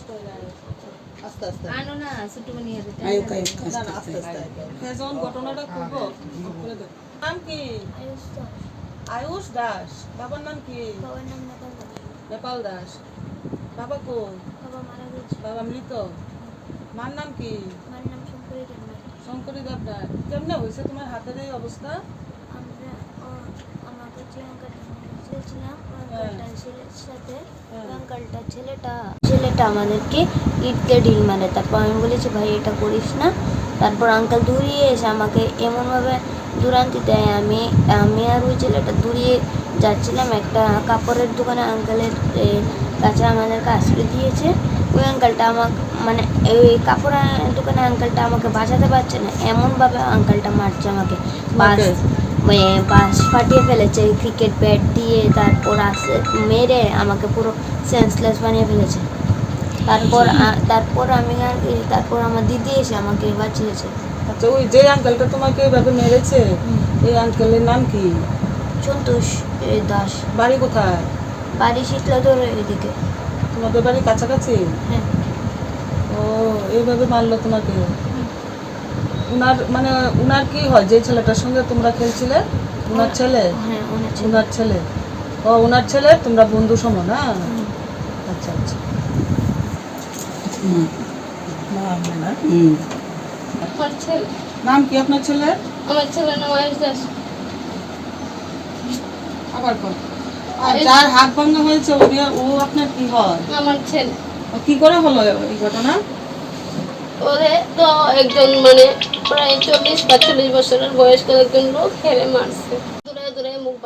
কষ্ট যায়। আস্তে আস্তে। আনো না ছোট্ট বানিয়ে আয়ুক আয়ুক না না আস্তে আস্তে হ্যাঁ যখন ঘটনাটা করব নাম কি? আয়ুষ দাস। বাবার নাম কি? বাবার নাম নেপাল দাস। বাবা কো বাবা মারা গেছে। বাবা মৃত। মার নাম কি? মার নাম শঙ্করী দেবনাথ। শঙ্করী দেবদার কেমনে হয়েছে তোমার হাতের এই অবস্থা? আমরা আমাকে ছিলাম হ্যাঁ। সাথে। হ্যাঁ। ছেলেটা ছেলেটা আমাদেরকে ইট দিয়ে ঢিল মারে তারপর আমি বলেছি ভাই এটা করিস না। তারপর আঙ্কাল দূরিয়ে এসে আমাকে এমনভাবে দুরান্তি দেয়। আমি আমি আর ওই ছেলেটা দূরিয়ে যাচ্ছিলাম একটা কাপড়ের দোকানে। আঙ্কালের কাছে আমাদেরকে আশ্রয় দিয়েছে। ওই আঙ্কালটা আমাকে মানে ওই কাপড়ের দোকানে আঙ্কালটা আমাকে বাঁচাতে পারছে না। এমনভাবে আঙ্কালটা মারছে আমাকে। বাস বাস ফাটিয়ে ফেলেছে ক্রিকেট ব্যাট দিয়ে তারপর আসে মেরে আমাকে পুরো সেন্সলেস বানিয়ে ফেলেছে। তারপর তারপর আমি আর তারপর আমার দিদি এসে আমাকে বাঁচিয়েছে আচ্ছা ওই যে আঙ্কেলটা তোমাকে এভাবে মেরেছে এই আঙ্কেলের নাম কি? সন্তোষ দাস। বাড়ি কোথায়? বাড়ি শীতলাদর এদিকে। তোমাদের বাড়ি কাছাকাছি? হ্যাঁ। ও এইভাবে মারলো তোমাকে? উনার মানে উনার কি হয়? যে ছেলেটার সঙ্গে তোমরা খেলছিলে? উনার ছেলে? হ্যাঁ উনার ছেলে। ও উনার ছেলে তোমরা বন্ধু সম না আচ্ছা আচ্ছা। হুম আমার ছেলে? নাম কি আপনার ছেলে? আমার ছেলের নাম আয়ুষ দাস। আবার কোন আর যার হাত ভাঙা হয়েছে ও আপনার কি হয়? আমার ছেলে। ও কি করে হলো এই ঘটনা? ওরে তো একজন মানে প্রায় চল্লিশ পাঁচচল্লিশ বছরের বয়স্ক একজন লোক হেরে মারছে।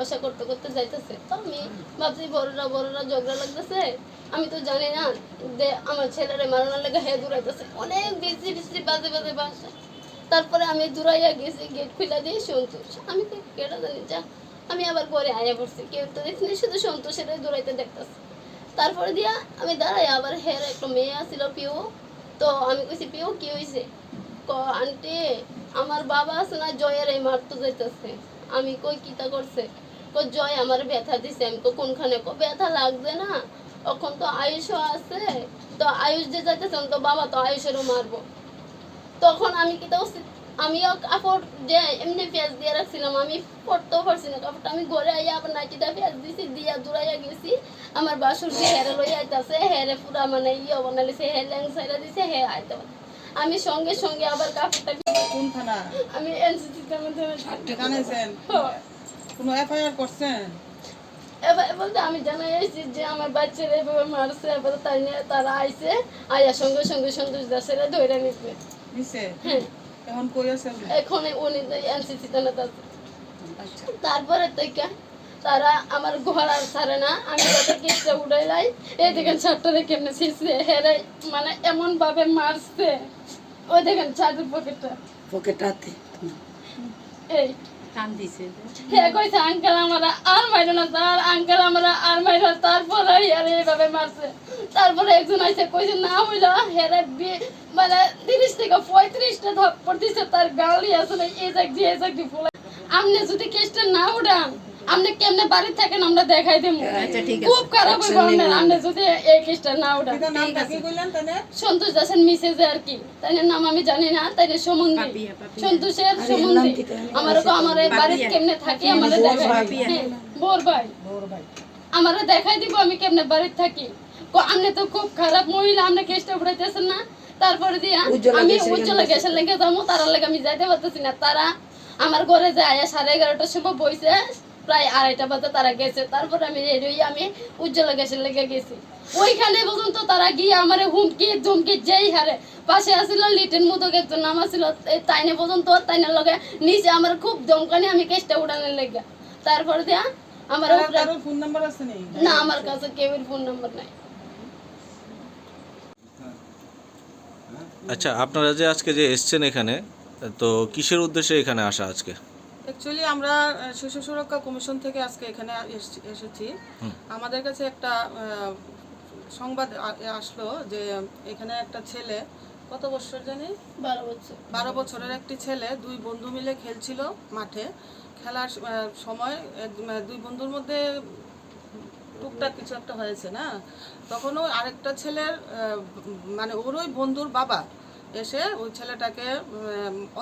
দূরে দূরে বাসা করতে করতে যাইতেছে। তো আমি ভাবছি বড়রা বড়রা ঝগড়া লাগতেছে। আমি তো জানি না যে আমার ছেলেরা মারানোর লেগে হে দূরাইতেছে। অনেক বেশি বেশি বাজে বাজে বাসা তারপরে আমি দূরাইয়া গেছি, গেট খুলে দিয়ে সন্তোষ। আমি তো কেটা জানি যা, আমি আবার পরে আয়া পড়ছি। কেউ তো দেখিনি শুধু সন্তোষের দূরাইতে দেখতেছে। তারপরে দিয়া আমি দাঁড়াই আবার হের একটা মেয়ে আসছিল পিও তো আমি কইছি পিও কি হয়েছে ক, আন্টি, আমার বাবা আছে না, জয়ের এই মারতে যাইতেছে। আমি কই, কিতা করছে? কো জয় আমার ব্যথা দিছে আমি কো কোনখানে কো ব্যথা লাগবে না। এখন তো আয়ুষও আছে তো আয়ুষ যে যাইতেছে তো বাবা তো আয়ুষেরও মারবো। তখন আমি কি তো আমিও কাপড় যে এমনি পেঁয়াজ দিয়ে রাখছিলাম আমি পড়তেও পারছি না। কাপড়টা আমি ঘরে আইয়া আবার নাইটিটা পেঁয়াজ দিছি দিয়া দূরাইয়া গেছি। আমার বাসুর যে হেরে লই আইতাছে হেরে পুরা মানে ইয়ে বানালিছে হে ল্যাং সাইডা দিছে হে আইতে আমি সঙ্গে সঙ্গে আবার কাপড়টা কোন থানা আমি এনসিসি তে মধ্যে জানাইছেন কোনো এফআইআর করছেন? বলতে আমি জানাই আইছি যে আমার বাচ্চারা এভাবে মারছে এবার তাই নিয়ে তারা আইছে আইয়া সঙ্গে সঙ্গে সন্তোষ দাসের ধরে নিবে হ্যাঁ। এখন কই আছে এখন উনি এনসিসি তে আছে। আচ্ছা। তারপরে থেকে তারা আমার ঘর আর ছাড়ে না আমি তাদের কেসটা উড়াই লাই। এই দেখেন ছাত্ররে কেমনে ছিঁড়ছে হেরে মানে এমন ভাবে মারছে। ওই দেখেন ছাদের পকেটটা। পকেটাতে এই। হে কইছে আঙ্কেল আমরা আর মাইরো না স্যার আঙ্কেল আমরা আর মাইরো তারপরে এইভাবে মারছে। তারপরে একজন কইছে, না হইল হেরে মানে তিরিশ থেকে পঁয়ত্রিশটা ধপ্পড় দিছে তার গালি আসলে এই দিয়ে এই জায়গ দিয়ে আমনে যদি কেসটা না উঠান আপনি কেমনে বাড়ি থাকেন আমরা দেখাই দেবো। খুব খারাপ হইব আপনার আপনি যদি এই কেসটা না তাহলে সন্তোষ দাসের মিসেজে আর কি। তাই নাম আমি জানি না তাই সম্বন্ধে সন্তোষের সম্বন্ধে আমার তো আমার বাড়িতে কেমনে থাকি আমার দেখাই বোর ভাই। বড় আমার দেখাই দিব আমি কেমনে বাড়িতে থাকি। কো আপনি তো খুব খারাপ মহিলা আপনি কেসটা উঠাইতেছেন না। তারপরে দিয়া আমি উজ্জ্বলা গ্যাসের লেগে যাব তারা লেগে আমি যাইতে পারতেছি না। তারা আমার ঘরে যায় আয়া সাড়ে এগারোটার সময় বইছে। প্রায় আড়াইটা বাজে তারা গেছে। তারপরে আমি রেডি হয়ে আমি উজ্জ্বলা গ্যাসের লেগে গেছি। ওইখানে পর্যন্ত তারা গিয়ে আমার হুমকি ধুমকি যেই হারে পাশে আসিল লিটেন মতো একজন নাম আসিল এই তাইনে পর্যন্ত তাইনের লগে নিচে আমার খুব দমকানি আমি কেসটা উঠানোর লেগে। তারপরে দিয়া আমার ফোন নাম্বার আছে নেই না আমার কাছে কেউর ফোন নাম্বার নাই। আচ্ছা আপনারা যে আজকে যে এসছেন এখানে তো কিসের উদ্দেশ্যে এখানে আসা আজকে? অ্যাকচুয়ালি আমরা শিশু সুরক্ষা কমিশন থেকে আজকে এখানে এস- এসেছি। আমাদের কাছে একটা সংবাদ আসলো যে এখানে একটা ছেলে কত বছর জানি? বারো বছর। বারো বছরের একটি ছেলে দুই বন্ধু মিলে খেলছিল মাঠে। খেলার সময় দুই বন্ধুর মধ্যে টুকটাক কিছু একটা হয়েছে না? তখন ওই আরেকটা ছেলের মানে ওর ওই বন্ধুর বাবা এসে ওই ছেলেটাকে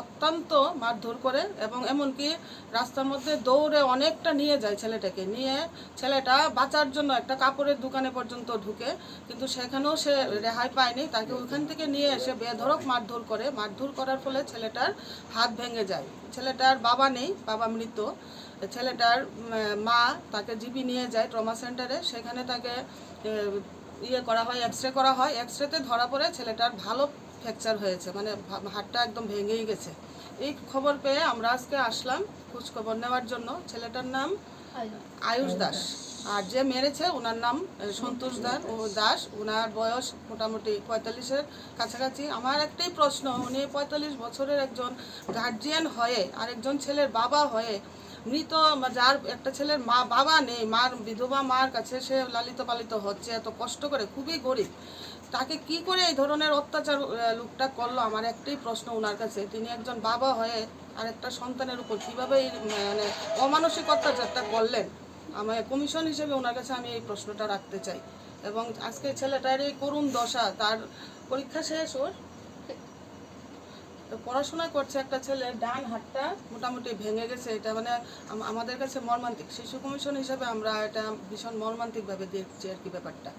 অত্যন্ত মারধর করে এবং এমনকি রাস্তার মধ্যে দৌড়ে অনেকটা নিয়ে যায় ছেলেটাকে। নিয়ে ছেলেটা বাঁচার জন্য একটা কাপড়ের দোকানে পর্যন্ত ঢুকে, কিন্তু সেখানেও সে রেহাই পায়নি। তাকে ওইখান থেকে নিয়ে এসে বেধড়ক মারধর করে। মারধর করার ফলে ছেলেটার হাত ভেঙে যায়। ছেলেটার বাবা নেই, বাবা মৃত। ছেলেটার মা তাকে জিবি নিয়ে যায় ট্রমা সেন্টারে। সেখানে তাকে ইয়ে করা হয় এক্স রে করা হয়। এক্স রেতে ধরা পড়ে ছেলেটার ভালো ফ্র্যাকচার হয়েছে মানে হাড়টা একদম ভেঙেই গেছে। এই খবর পেয়ে আমরা আজকে আসলাম খোঁজ খবর নেওয়ার জন্য। ছেলেটার নাম আয়ুষ দাস। আর যে মেরেছে ওনার নাম সন্তোষ দাস ও দাস, ওনার বয়স মোটামুটি পঁয়তাল্লিশের কাছাকাছি। আমার একটাই প্রশ্ন, উনি পঁয়তাল্লিশ বছরের একজন গার্জিয়ান হয়ে, আরেকজন ছেলের বাবা হয়ে, মৃত যার একটা ছেলের মা, বাবা নেই, মার, বিধবা মার কাছে সে লালিত পালিত হচ্ছে, এত কষ্ট করে, খুবই গরিব। তাকে কি করে এই ধরনের অত্যাচার লোকটা করল? আমার একটাই প্রশ্ন ওনার কাছে। তিনি একজন বাবা হয়ে আর একটা সন্তানের উপর কীভাবে এই মানে অমানসিক অত্যাচারটা করলেন? আমার কমিশন হিসেবে ওনার কাছে আমি এই প্রশ্নটা রাখতে চাই। এবং আজকে ছেলেটার এই করুণ দশা, তার পরীক্ষা শেষ ওর? পড়াশোনা করছে একটা ছেলে, ডান হাতটা মোটামুটি ভেঙে গেছে। এটা মানে আমাদের কাছে মর্মান্তিক। শিশু কমিশন হিসেবে আমরা এটা ভীষণ মর্মান্তিকভাবে দেখছি আর কি ব্যাপারটা।